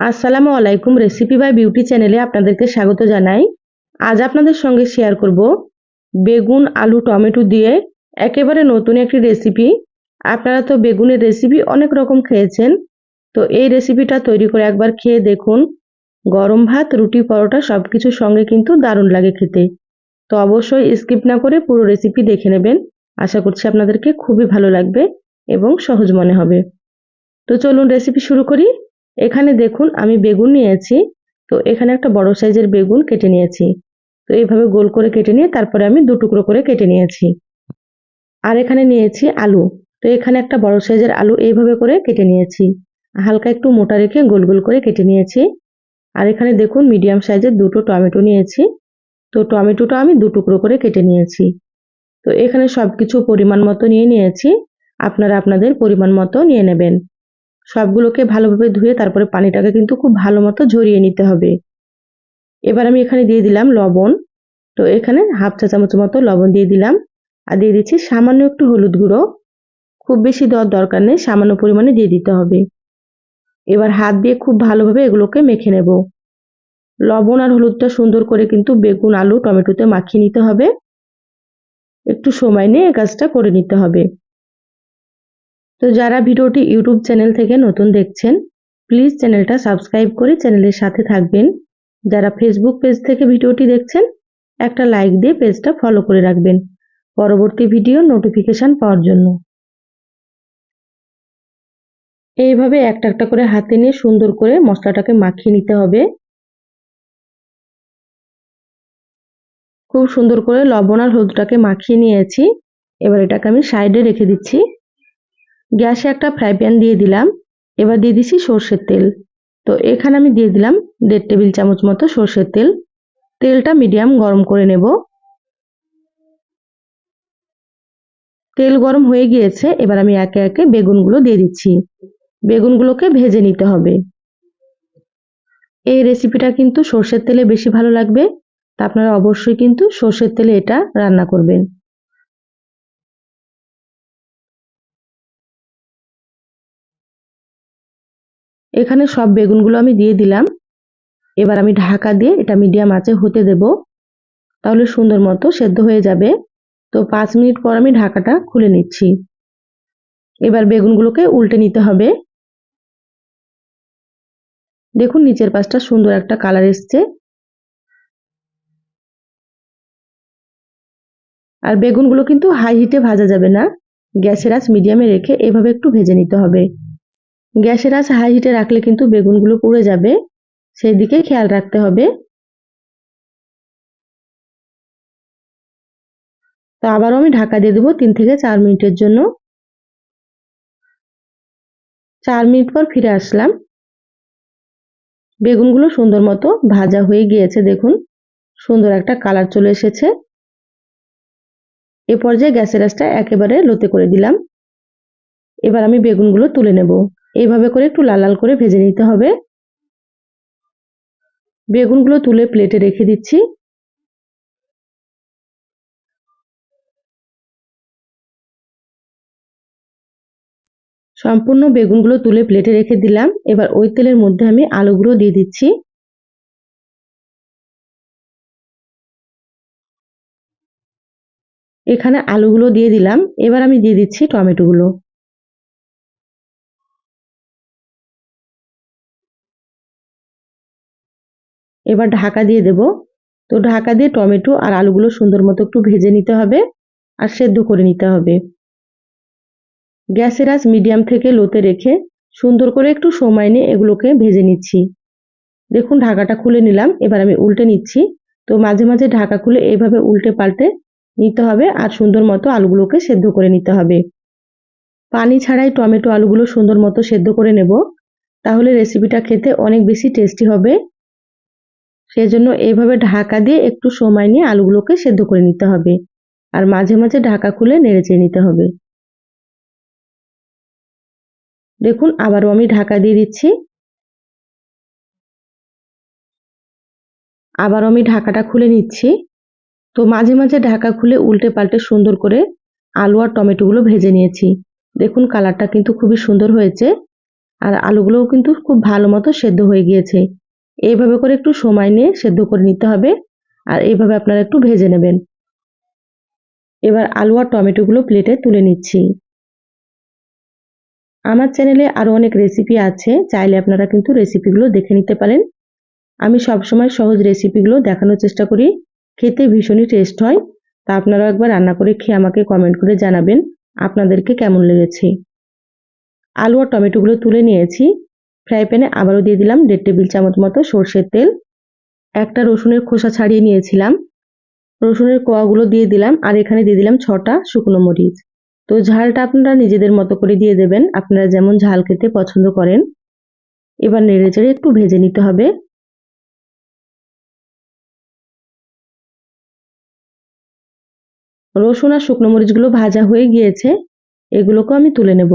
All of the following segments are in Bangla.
আসসালামু আলাইকুম রেসিপি বাই বিউটি চ্যানেলে আপনাদেরকে স্বাগত জানাই। আজ আপনাদের সঙ্গে শেয়ার করব বেগুন, আলু, টমেটো দিয়ে একেবারে নতুন একটি রেসিপি আপনারা তো বেগুনের রেসিপি অনেক রকম খেয়েছেন। তো এই রেসিপিটা তৈরি করে একবার খেয়ে দেখুন। গরম ভাত, রুটি, পরোটা সব কিছুর সঙ্গে কিন্তু দারুণ লাগে খেতে। তো অবশ্যই স্কিপ না করে পুরো রেসিপি দেখে নেবেন। আশা করছি আপনাদেরকে খুবই ভালো লাগবে এবং সহজ মনে হবে। তো চলুন রেসিপি শুরু করি। এখানে দেখুন আমি বেগুন নিয়েছি। তো এখানে একটা বড় সাইজের বেগুন কেটে নিয়েছি। তো এইভাবে গোল করে কেটে নিয়ে তারপরে আমি দু টুকরো করে কেটে নিয়েছি। আর এখানে নিয়েছি আলু। তো এখানে একটা বড় সাইজের আলু এইভাবে করে কেটে নিয়েছি। হালকা একটু মোটা রেখে গোল গোল করে কেটে নিয়েছি। আর এখানে দেখুন মিডিয়াম সাইজের দুটো টমেটো নিয়েছি। তো টমেটোটা আমি দু টুকরো করে কেটে নিয়েছি। তো এখানে সব কিছু পরিমাণ মতো নিয়ে নিয়েছি। আপনারা আপনাদের পরিমাণ মতো নিয়ে নেবেন। সবগুলোকে ভালোভাবে ধুয়ে তারপরে পানিটাকে কিন্তু খুব ভালো মতো ঝরিয়ে নিতে হবে। এবার আমি এখানে দিয়ে দিলাম লবণ। তো এখানে হাফ চা চামচ মতো লবণ দিয়ে দিলাম। আর দিয়ে দিচ্ছি সামান্য একটু হলুদ গুঁড়ো। খুব বেশি দেওয়ার দরকার নেই, সামান্য পরিমাণে দিয়ে দিতে হবে। এবার হাত দিয়ে খুব ভালোভাবে এগুলোকে মেখে নেব। লবণ আর হলুদটা সুন্দর করে কিন্তু বেগুন, আলু, টমেটোতে মাখিয়ে নিতে হবে। একটু সময় নিয়ে এ কাজটা করে নিতে হবে। তো যারা ভিডিওটি ইউটিউব চ্যানেল থেকে নতুন দেখছেন প্লিজ চ্যানেলটা সাবস্ক্রাইব করে চ্যানেলের সাথে থাকবেন। যারা ফেসবুক পেজ থেকে ভিডিওটি দেখছেন, একটা লাইক দিয়ে পেজটা ফলো করে রাখবেন। পরবর্তী ভিডিও নোটিফিকেশান পাওয়ার জন্য। এইভাবে একটা একটা করে হাতে নিয়ে সুন্দর করে মশলাটাকে মাখিয়ে নিতে হবে। খুব সুন্দর করে লবণ আর হলুদটাকে মাখিয়ে নিয়েছি। এবার এটাকে আমি সাইডে রেখে দিচ্ছি। গ্যাসে একটা ফ্রাই প্যান দিয়ে দিলাম। এবার দিয়ে দিছি সর্ষের তেল। তো এখানে আমি দিয়ে দিলাম দেড় টেবিল চামচ মতো সর্ষের তেল। তেলটা মিডিয়াম গরম করে নেব। তেল গরম হয়ে গিয়েছে, এবার আমি একে একে বেগুনগুলো দিয়ে দিচ্ছি। বেগুনগুলোকে ভেজে নিতে হবে। এই রেসিপিটা কিন্তু সর্ষের তেলে বেশি ভালো লাগবে। তা আপনারা অবশ্যই কিন্তু সর্ষের তেলে এটা রান্না করবেন। এখানে সব বেগুনগুলো আমি দিয়ে দিলাম। এবার আমি ঢাকা দিয়ে এটা মিডিয়াম আঁচে হতে দেব। তাহলে সুন্দর মতো সেদ্ধ হয়ে যাবে। তো পাঁচ মিনিট পর আমি ঢাকাটা খুলে নিচ্ছি। এবার বেগুনগুলোকে উল্টে নিতে হবে। দেখুন নিচের পাশটা সুন্দর একটা কালার এসছে। আর বেগুনগুলো কিন্তু হাই হিটে ভাজা যাবে না। গ্যাসের আঁচ মিডিয়ামে রেখে এভাবে একটু ভেজে নিতে হবে। গ্যাসের আঁচ হাই হিটে রাখলে কিন্তু বেগুনগুলো পুড়ে যাবে। সেই দিকে খেয়াল রাখতে হবে। তো আবারও আমি ঢাকা দিয়ে দেবো তিন থেকে চার মিনিটের জন্য। চার মিনিট পর ফিরে আসলাম। বেগুনগুলো সুন্দর মতো ভাজা হয়ে গিয়েছে, দেখুন। সুন্দর একটা কালার চলে এসেছে। এ পর্যায়ে গ্যাসের আঁচটা একেবারে লোতে করে দিলাম। এবার আমি বেগুনগুলো তুলে নেব। এইভাবে করে একটু লাল লাল করে ভেজে নিতে হবে। বেগুনগুলো তুলে প্লেটে রেখে দিচ্ছি। সম্পূর্ণ বেগুনগুলো তুলে প্লেটে রেখে দিলাম। এবার ওই তেলের মধ্যে আমি আলুগুলো দিয়ে দিচ্ছি। এখানে আলুগুলো দিয়ে দিলাম। এবার আমি দিয়ে দিচ্ছি টমেটোগুলো। এবার ঢাকা দিয়ে দেব। তো ঢাকা দিয়ে টমেটো আর আলুগুলো সুন্দর মতো একটু ভেজে নিতে হবে আর সেদ্ধ করে নিতে হবে। গ্যাসের আঁচ মিডিয়াম থেকে লোতে রেখে সুন্দর করে একটু সময় নিয়ে এগুলোকে ভেজে নিচ্ছি। দেখুন ঢাকাটা খুলে নিলাম, এবার আমি উল্টে নিচ্ছি। তো মাঝে মাঝে ঢাকা খুলে এইভাবে উল্টে পাল্টে নিতে হবে আর সুন্দর মতো আলুগুলোকে সেদ্ধ করে নিতে হবে। পানি ছাড়াই টমেটো আলুগুলো সুন্দর মতো সেদ্ধ করে নেব। তাহলে রেসিপিটা খেতে অনেক বেশি টেস্টি হবে। সেজন্য এইভাবে ঢাকা দিয়ে একটু সময় নিয়ে আলুগুলোকে সেদ্ধ করে নিতে হবে। আর মাঝে মাঝে ঢাকা খুলে নেড়ে চেয়ে নিতে হবে। দেখুন, আবারও আমি ঢাকা দিয়ে দিচ্ছি। আবার আমি ঢাকাটা খুলে নিচ্ছি। তো মাঝে মাঝে ঢাকা খুলে উল্টে পাল্টে সুন্দর করে আলু আর টমেটোগুলো ভেজে নিয়েছি। দেখুন, কালারটা কিন্তু খুবই সুন্দর হয়েছে। আর আলুগুলোও কিন্তু খুব ভালো মতো সেদ্ধ হয়ে গিয়েছে। এইভাবে করে একটু সময় নিয়ে সেদ্ধ করে নিতে হবে আর এইভাবে আপনারা একটু ভেজে নেবেন। এবার আলু আর টমেটোগুলো প্লেটে তুলে নিচ্ছি। আমার চ্যানেলে আরও অনেক রেসিপি আছে, চাইলে আপনারা কিন্তু রেসিপিগুলো দেখে নিতে পারেন। আমি সবসময় সহজ রেসিপিগুলো দেখানোর চেষ্টা করি, খেতে ভীষণই টেস্ট হয়, তা আপনারাও একবার রান্না করে খেয়ে আমাকে কমেন্ট করে জানাবেন, আপনাদেরকে কেমন লেগেছে। আলু আর টমেটোগুলো তুলে নিয়েছি ফ্রাই প্যানে আবারও দিয়ে দিলাম দেড় টেবিল চামচ মতো সর্ষের তেল। একটা রসুনের খোসা ছাড়িয়ে নিয়েছিলাম। রসুনের কোয়াগুলো দিয়ে দিলাম আর এখানে দিয়ে দিলাম ছটা শুকনো মরিচ। তো ঝালটা আপনারা নিজেদের মতো করে দিয়ে দেবেন। আপনারা যেমন ঝাল খেতে পছন্দ করেন। এবার নেড়ে চেড়ে একটু ভেজে নিতে হবে। রসুন আর শুকনো মরিচগুলো ভাজা হয়ে গিয়েছে। এগুলোকেও আমি তুলে নেব।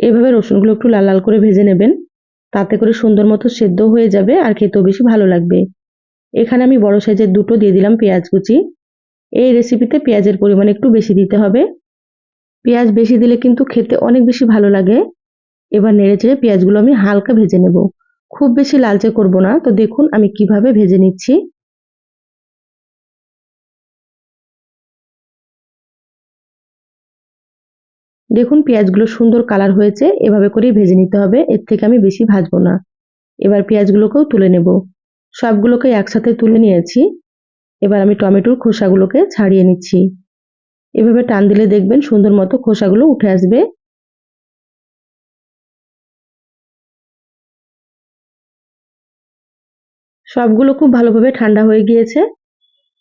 এভাবে রসুনগুলো একটু লাল লাল করে ভেজে নেবেন। তাতে করে সুন্দর মতো সেদ্ধ হয়ে যাবে আর খেতেও বেশি ভালো লাগবে। এখানে আমি বড় সাইজের দুটো দিয়ে দিলাম পেঁয়াজ কুচি। এই রেসিপিতে পেঁয়াজের পরিমাণ একটু বেশি দিতে হবে। পেঁয়াজ বেশি দিলে কিন্তু খেতে অনেক বেশি ভালো লাগে। এবার নেড়ে চেড়ে পেঁয়াজগুলো আমি হালকা ভেজে নেব। খুব বেশি লালচে করব না। তো দেখুন আমি কীভাবে ভেজে নিচ্ছি। দেখুন, পেঁয়াজগুলো সুন্দর কালার হয়েছে, এভাবে করেই ভেজে নিতে হবে, এর থেকে আমি বেশি ভাজবো না। এবার পেঁয়াজগুলোকেও তুলে নেব। সবগুলোকে একসাথে তুলে নিয়েছি। এবার আমি টমেটোর খোসাগুলোকে ছাড়িয়ে নিচ্ছি। এভাবে টান দিলে দেখবেন সুন্দর মতো খোসাগুলো উঠে আসবে। সবগুলো খুব ভালোভাবে ঠান্ডা হয়ে গিয়েছে।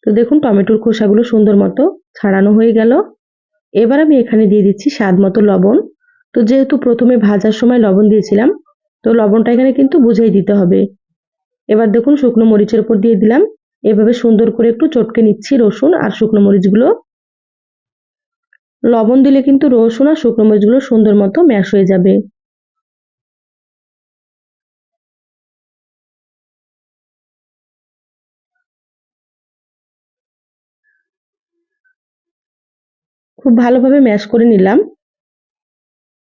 তো দেখুন, টমেটোর খোসাগুলো সুন্দর মতো ছাড়ানো হয়ে গেল। এবার আমি এখানে দিয়ে দিচ্ছি স্বাদ মতো লবণ। তো যেহেতু প্রথমে ভাজার সময় লবণ দিয়েছিলাম, তো লবণটা এখানে কিন্তু বুঝিয়ে দিতে হবে। এবার দেখুন শুকনো মরিচের উপর দিয়ে দিলাম। এভাবে সুন্দর করে একটু চটকে নিচ্ছি রসুন আর শুকনো মরিচগুলো। লবণ দিলে কিন্তু রসুন আর শুকনো মরিচগুলো সুন্দর মতো ম্যাশ হয়ে যাবে। খুব ভালোভাবে ম্যাশ করে নিলাম।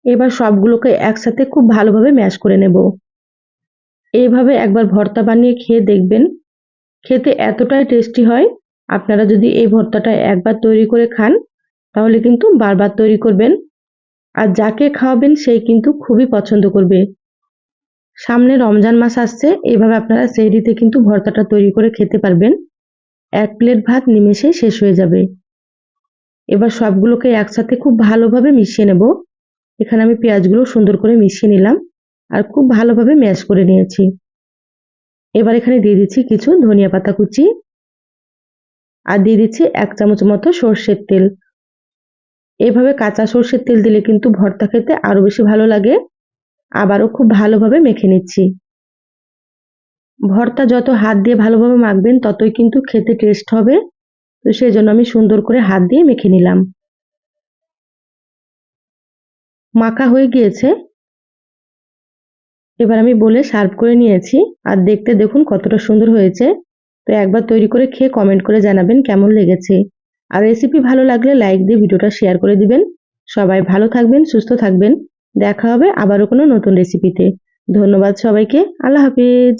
এবার সবগুলোকে একসাথে খুব ভালোভাবে ম্যাশ করে নেব। এইভাবে একবার ভর্তা বানিয়ে খেয়ে দেখবেন, খেতে এতটাই টেস্টি হয়। আপনারা যদি এই ভর্তাটা একবার তৈরি করে খান, তাহলে কিন্তু বারবার তৈরি করবেন। আর যাকে খাওয়াবেন, সেই কিন্তু খুবই পছন্দ করবে। সামনে রমজান মাস আসছে এইভাবে আপনারা সেহরিতে কিন্তু ভর্তাটা তৈরি করে খেতে পারবেন। এক প্লেট ভাত নিমেষে শেষ হয়ে যাবে। এবার সবগুলোকে একসাথে খুব ভালোভাবে মিশিয়ে নেব। এখানে আমি পেঁয়াজগুলো সুন্দর করে মিশিয়ে নিলাম আর খুব ভালোভাবে ম্যাশ করে নিয়েছি। এবার এখানে দিয়ে দিচ্ছি কিছু ধনিয়া পাতা কুচি আর দিয়ে দিচ্ছি এক চামচ মতো সর্ষের তেল। এভাবে কাঁচা সর্ষের তেল দিলে কিন্তু ভর্তা খেতে আরও বেশি ভালো লাগে। আবারও খুব ভালোভাবে মেখে নিচ্ছি। ভর্তা যত হাত দিয়ে ভালোভাবে মাখবেন ততই কিন্তু খেতে টেস্ট হবে। তো সেই জন্য আমি সুন্দর করে হাত দিয়ে মেখে নিলাম। মাখা হয়ে গিয়েছে। এবার আমি বলে সার্ভ করে নিয়েছি। আর দেখতে দেখুন কতটা সুন্দর হয়েছে। তো একবার তৈরি করে খেয়ে কমেন্ট করে জানাবেন কেমন লেগেছে। আর রেসিপি ভালো লাগলে লাইক দিয়ে ভিডিওটা শেয়ার করে দিবেন। সবাই ভালো থাকবেন, সুস্থ থাকবেন। দেখা হবে আবারও কোনো নতুন রেসিপিতে ধন্যবাদ সবাইকে। আল্লাহ হাফিজ।